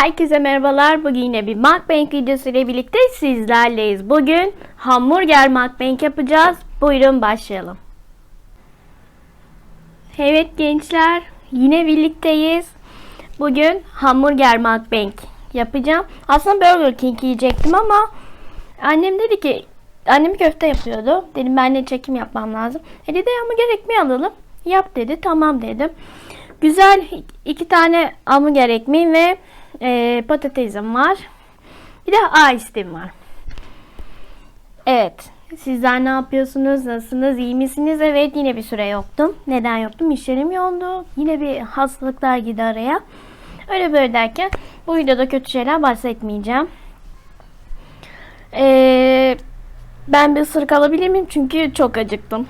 Herkese merhabalar. Bugün yine bir mukbang videosu ile birlikte sizlerleyiz. Bugün hamburger mukbang yapacağız. Buyurun başlayalım. Evet gençler, yine birlikteyiz. Bugün hamburger mukbang yapacağım. Aslında Burger King yiyecektim ama annem dedi ki annem köfte yapıyordu. Dedim ben de çekim yapmam lazım. E dedi hamburger ekmeği alalım. Yap dedi. Tamam dedim. Güzel iki tane hamburger ekmeği ve e, patatesim var. Bir de ice var. Evet. Sizler ne yapıyorsunuz? Nasılsınız? İyi misiniz? Evet yine bir süre yoktum. Neden yoktum? İşlerim yoğundu. Yine bir hastalıklar girdi araya. Öyle böyle derken bu videoda kötü şeyler bahsetmeyeceğim. Ee, ben bir ısırık alabilir miyim? Çünkü çok acıktım.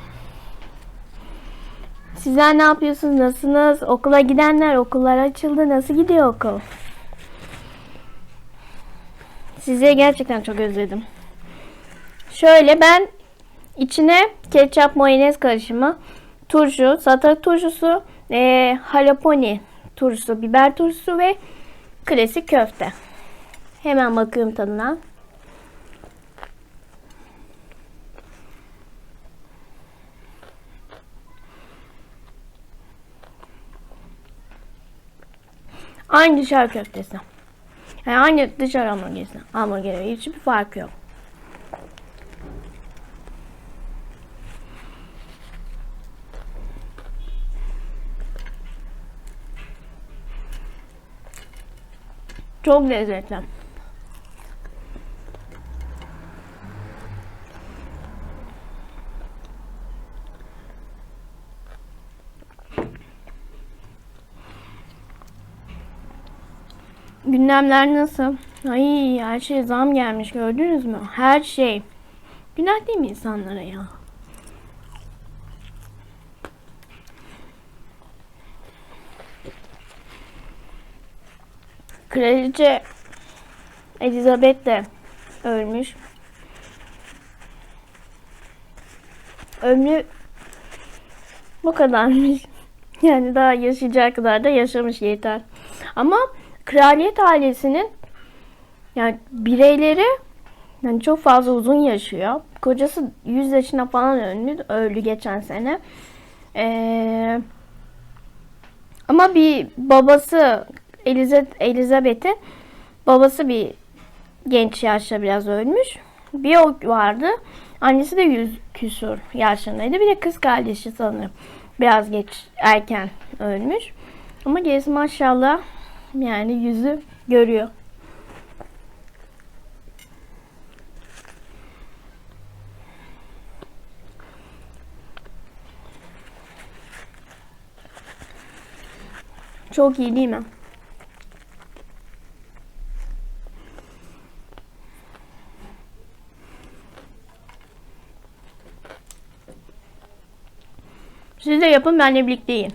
Sizler ne yapıyorsunuz? Nasılsınız? Okula gidenler, okullar açıldı. Nasıl gidiyor okul? Sizi gerçekten çok özledim. Şöyle ben içine ketçap mayonez karışımı, turşu, salatalık turşusu, e, jalaponi turşusu, biber turşusu ve klasik köfte. Hemen bakıyorum tadına. Aynı dışarı köftesi. Yani aynı dışarı hamburgeri. Hamburgeri. Hiçbir farkı yok. Çok lezzetli. Gündemler nasıl? Ay her şey zam gelmiş gördünüz mü? Her şey. Günah değil mi insanlara ya? Kraliçe Elizabeth de ölmüş. Ömrü bu kadarmış. Yani daha yaşayacağı kadar da yaşamış yeter. Ama kraliyet ailesinin yani bireyleri yani çok fazla uzun yaşıyor. Kocası 100 yaşına falan öldü, öldü geçen sene. Ee, ama bir babası Elizabeth'in babası bir genç yaşta biraz ölmüş. Bir o vardı. Annesi de 100 küsur yaşındaydı. Bir de kız kardeşi sanırım. Biraz geç erken ölmüş. Ama gerisi maşallah yani yüzü görüyor. Çok iyi değil mi? Siz de yapın benle birlikte yiyin.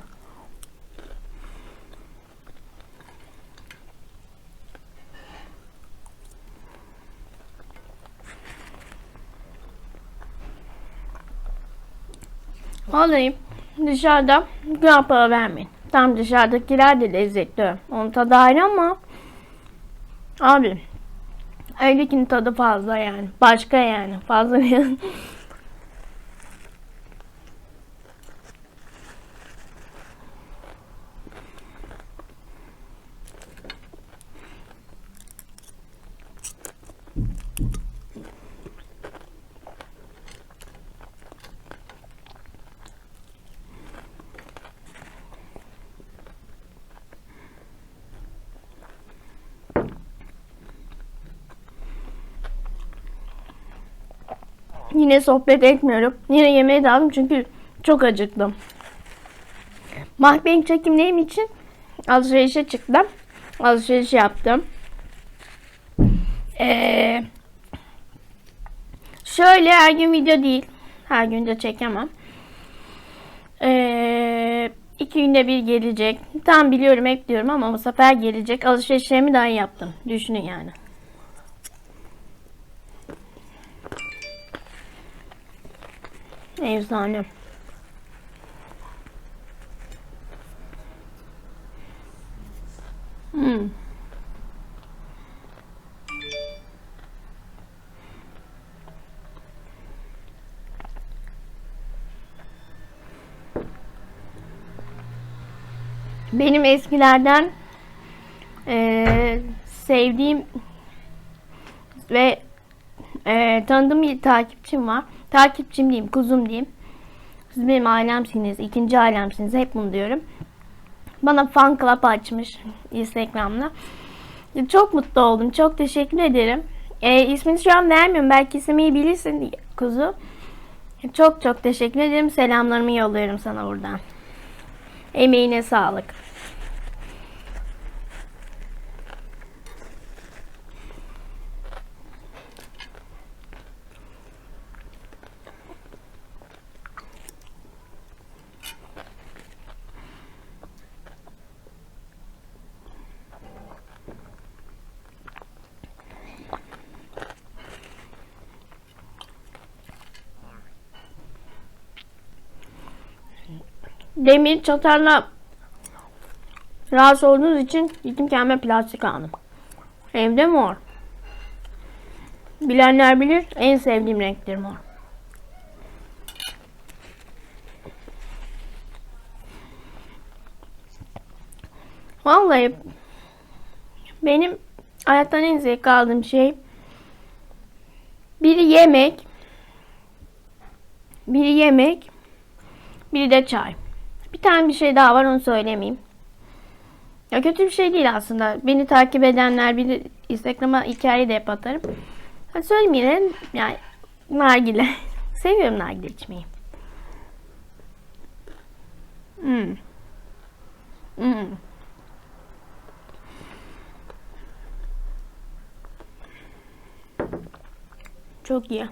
Vallahi dışarıda güzel para vermeyin. Tam dışarıdakiler de lezzetli. Onun tadı ayrı ama abi evdekinin tadı fazla yani. Başka yani. Fazla Yine sohbet etmiyorum. Yine yemeğe daldım çünkü çok acıktım. Mukbang çekimlerim için alışverişe çıktım. Alışveriş yaptım. Ee, şöyle her gün video değil. Her gün de çekemem. Ee, iki günde bir gelecek. Tam biliyorum hep diyorum ama bu sefer gelecek. Alışverişlerimi daha yaptım. Düşünün yani. Efsane. Hmm. Benim eskilerden e, sevdiğim ve e, tanıdığım bir takipçim var. Takipçim diyeyim, kuzum diyeyim. Siz benim ailemsiniz, ikinci ailemsiniz. Hep bunu diyorum. Bana fan club açmış Instagram'da. Çok mutlu oldum. Çok teşekkür ederim. E, ismini şu an vermiyorum. Belki ismi bilirsin kuzu. Çok çok teşekkür ederim. Selamlarımı yolluyorum sana buradan. Emeğine sağlık. Demir çatarla rahatsız olduğunuz için gittim kendime plastik aldım. Evde mor. Bilenler bilir en sevdiğim renktir mor. Vallahi benim hayattan en zevk aldığım şey biri yemek biri yemek biri de çay. Tane bir şey daha var onu söylemeyeyim. Ya kötü bir şey değil aslında. Beni takip edenler bir Instagram'a hikaye de hep atarım. Ha, söylemeyelim yani nargile. Seviyorum nargile içmeyi. Hmm. Hmm. Çok iyi.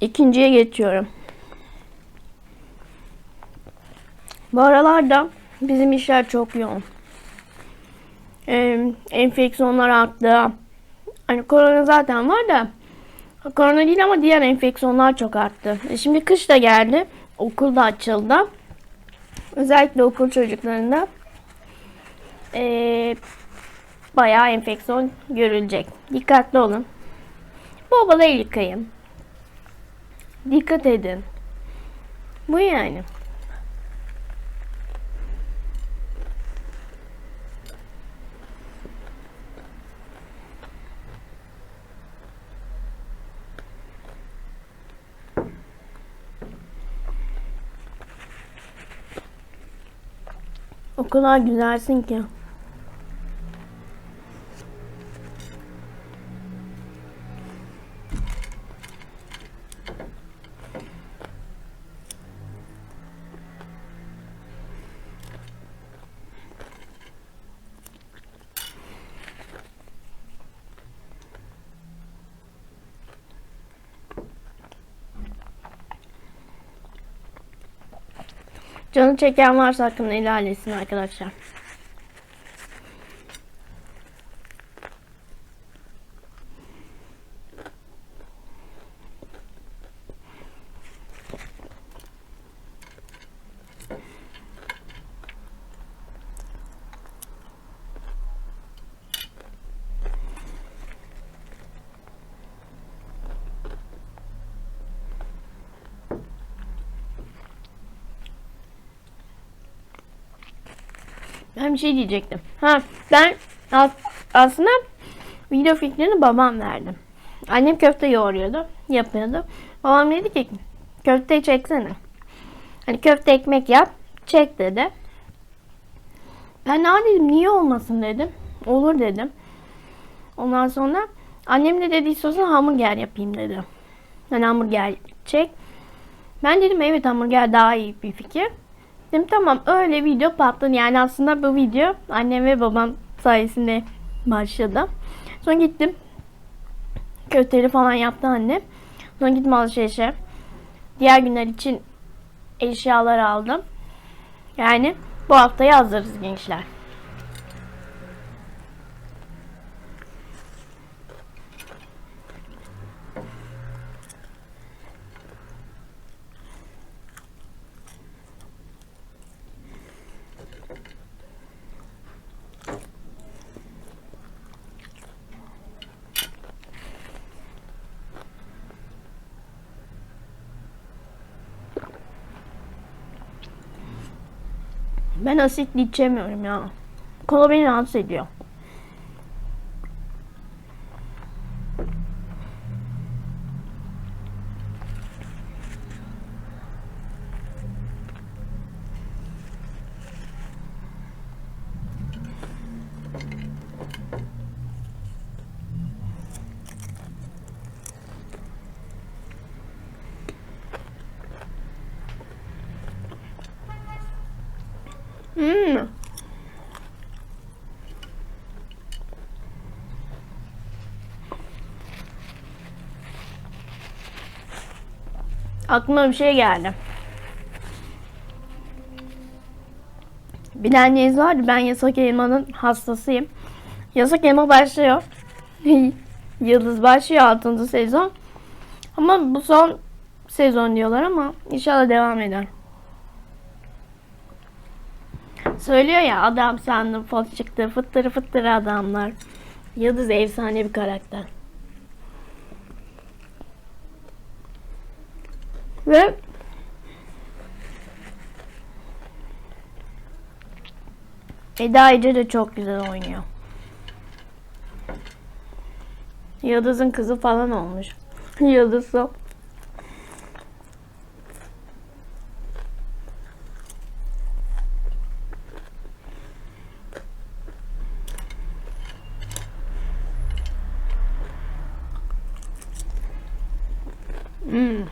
İkinciye geçiyorum. Bu aralarda bizim işler çok yoğun. Ee, enfeksiyonlar arttı. Hani korona zaten var da korona değil ama diğer enfeksiyonlar çok arttı. E şimdi kış da geldi. Okul da açıldı. Özellikle okul çocuklarında ee, bayağı enfeksiyon görülecek. Dikkatli olun. Bol bol el yıkayın. Dikkat edin. Bu yani. O kadar güzelsin ki. Canı çeken varsa hakkında helal etsin arkadaşlar. Ben bir şey diyecektim. Ha ben as- aslında video fikrini babam verdi. Annem köfte yoğuruyordu, yapıyordu. Babam dedi ki köfteyi çeksene. Hani köfte ekmek yap, çek dedi. Ben ne dedim niye olmasın dedim. Olur dedim. Ondan sonra annem de dedi istiyorsan hamburger yapayım dedi. Hani hamburger çek. Ben dedim evet hamburger daha iyi bir fikir. Dedim tamam öyle video patladı. Yani aslında bu video annem ve babam sayesinde başladı. Sonra gittim. Köfteleri falan yaptı annem. Sonra gittim alışverişe. Diğer günler için eşyalar aldım. Yani bu haftaya hazırız gençler. Ben asitli içemiyorum ya. Kola beni rahatsız ediyor. Hmm. Aklıma bir şey geldi. Bir anneniz vardı. Ben yasak elmanın hastasıyım. Yasak elma başlıyor. Yıldız başlıyor 6. sezon. Ama bu son sezon diyorlar ama inşallah devam eder. Söylüyor ya adam sandım fot çıktı fıttırı fıttırı adamlar. Yıldız efsane bir karakter. Ve Eda Ece de çok güzel oynuyor. Yıldız'ın kızı falan olmuş. Yıldız o. Hmm.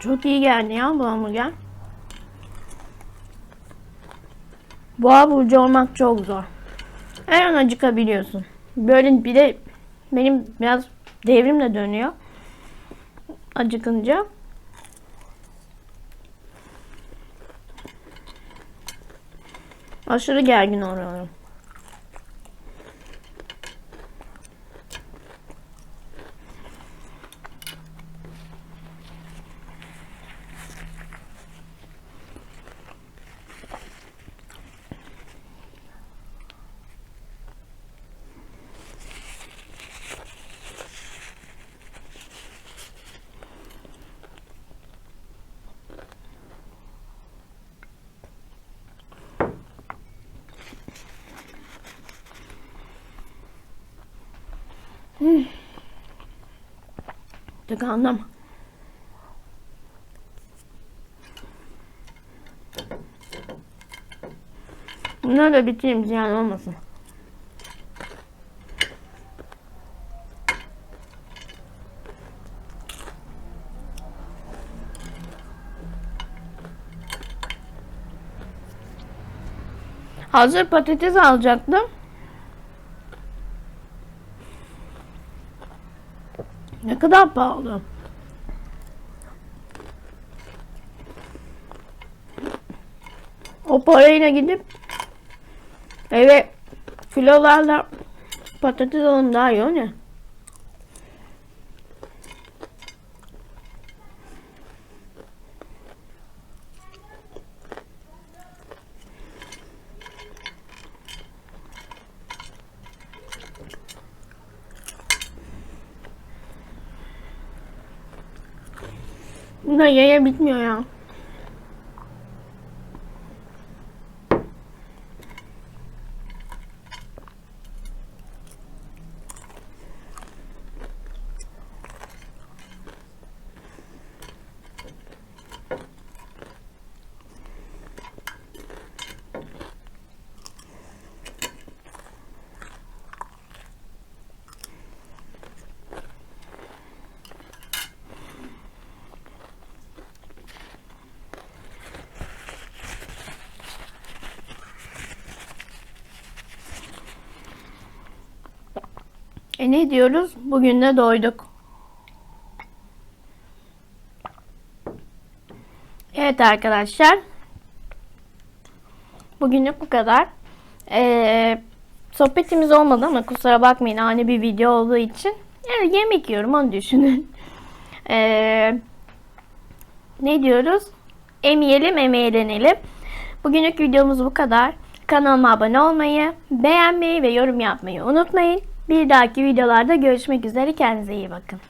Çok iyi geldi ya bu hamburger. Boğa burcu olmak çok zor. Her an acıkabiliyorsun. Böyle bir de benim biraz devrim de dönüyor. Acıkınca. Aşırı gergin oluyorum. Hmm. Tıkandım. Bunları da bitireyim ziyan olmasın. Hazır patates alacaktım. Kadar pahalı. O parayla gidip eve kilolarla patates alın daha iyi o ne? Bunda yaya bitmiyor ya. E ne diyoruz? Bugün de doyduk. Evet arkadaşlar. Bugünlük bu kadar. Ee, sohbetimiz olmadı ama kusura bakmayın ani bir video olduğu için. Yani yemek yiyorum onu düşünün. Ee, ne diyoruz? Emeyelim, emeğlenelim. Bugünlük videomuz bu kadar. Kanalıma abone olmayı, beğenmeyi ve yorum yapmayı unutmayın. Bir dahaki videolarda görüşmek üzere. Kendinize iyi bakın.